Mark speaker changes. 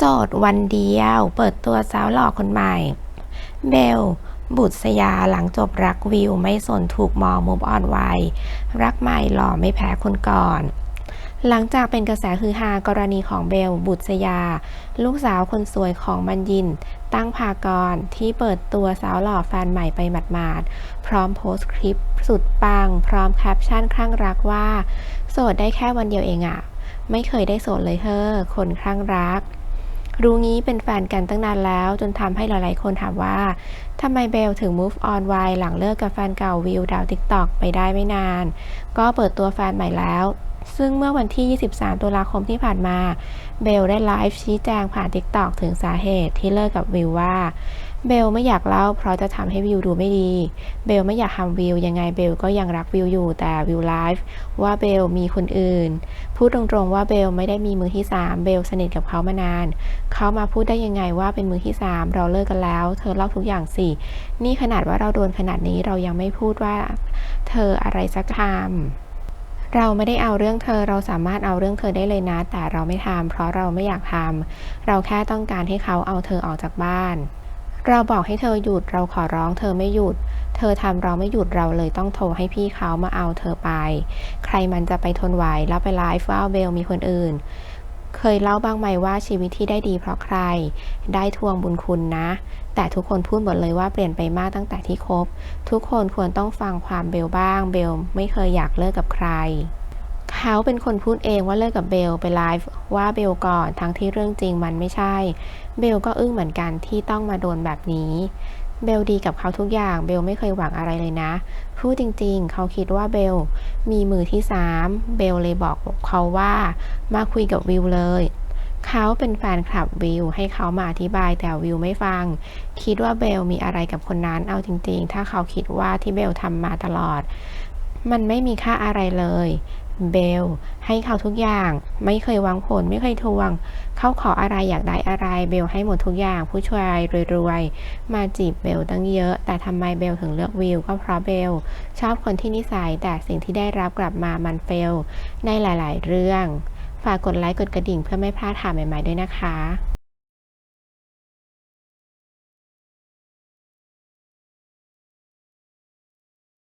Speaker 1: โสดวันเดียว เปิดตัวสาวหล่อคนใหม่ เบล บุษยาหลังจบรักวิว ไม่สนถูกมองมุมอ่อนวัยรักใหม่หล่อไม่แพ้คนก่อน หลังจากเป็นกระแสฮือฮากรณีของเบล บุษยา ลูกสาวคนสวยของมันยิน ตั้งพากรที่เปิดตัวสาวหล่อแฟนใหม่ไปหมาดๆ พร้อมโพสต์คลิปสุดปัง พร้อมแคปชั่นคลั่งรักว่า โสดได้แค่วันเดียวเองอะไม่เคยได้โสดเลยเฮ้อคนคลั่งรัก รู้งี้เป็นแฟนกันตั้งนานแล้ว จนทำให้หลายๆ คนถามว่าทำไมเบลถึง move on ไวหลังเลิกกับแฟนเก่าวิวดาวติ๊กตอกไปได้ไม่นาน ก็เปิดตัวแฟนใหม่แล้ว ซึ่งเมื่อวันที่ 23 ตุลาคมที่ผ่านมา เบลได้ไลฟ์ชี้แจงผ่านทิกตอกถึงสาเหตุที่เลิกกับวิวว่า เบลไม่อยากเล่าเพราะจะทำให้วิวดูไม่ดี เบลไม่อยากทำวิวยังไงเบลก็ยังรักวิวอยู่แต่วิวไลฟ์ว่าเบลมีคนอื่น พูดตรงๆว่าเบลไม่ได้มีมือที่ 3 เบลสนิทกับเขามานาน เขามาพูดได้ยังไงว่าเป็นมือที่ 3 เราเลิกกันแล้ว เธอเล่าทุกอย่างสิ นี่ขนาดว่าเราโดนขนาดนี้เรายังไม่พูดว่า เธออะไรสักคำเราไม่ได้เอาเรื่องเธอเราสามารถเอาเรื่องเธอได้เลยนะ แต่เราไม่ทำเพราะเราไม่อยากทำเราแค่ต้องการให้เขาเอาเธอออกจากบ้าน เราบอกให้เธอหยุดเราขอร้องเธอไม่หยุด เธอทำเราไม่หยุดเราเลยต้องโทรให้พี่เขามาเอาเธอไป ใครมันจะไปทนไหวแล้วไปไลฟ์ว่าเบลมีคนอื่น เคยเล่าบ้างไหมว่าชีวิตที่ได้ดีเพราะใคร ได้ทวงบุญคุณนะ แต่ทุกคนพูดหมดเลยว่าเปลี่ยนไปมากตั้งแต่ที่คบ ทุกคนควรต้องฟังความเบลบ้าง เบลไม่เคยอยากเลิกกับใคร เขาเป็นคนพูดเองว่าเลิกกับเบลไปไลฟ์ว่าเบลก่อนทั้งที่เรื่องจริงมันไม่ใช่ เบลก็อึ้งเหมือนกันที่ต้องมาโดนแบบนี้ เบลดีกับเขาทุกอย่างเบลไม่เคยหวังอะไรเลยนะพูดจริงๆ เขาคิดว่าเบลมีมือที่สามเบลเลยบอกเขาว่ามาคุยกับวิวเลยเขาเป็นแฟนคลับวิวให้เขามาอธิบายแต่วิวไม่ฟัง คิดว่าเบลมีอะไรกับคนนั้นเอาจริง ๆ ถ้าเขาคิดว่าที่เบลทำมาตลอด มันไม่มีค่าอะไรเลย เบลให้เขาทุกอย่าง ไม่เคยหวังผลไม่เคยทวง เขาขออะไรอยากได้อะไรเบลให้หมดทุกอย่าง ผู้ชายรวยๆ มาจีบเบลตั้งเยอะ แต่ทำไมเบลถึงเลือกวิวก็เพราะเบลชอบคนที่นิสัยแต่สิ่งที่ได้รับกลับมามันเฟลในหลายๆ เรื่อง ฝากกดไลค์กดกระดิ่งเพื่อไม่พลาดข่าวใหม่ๆด้วยนะคะ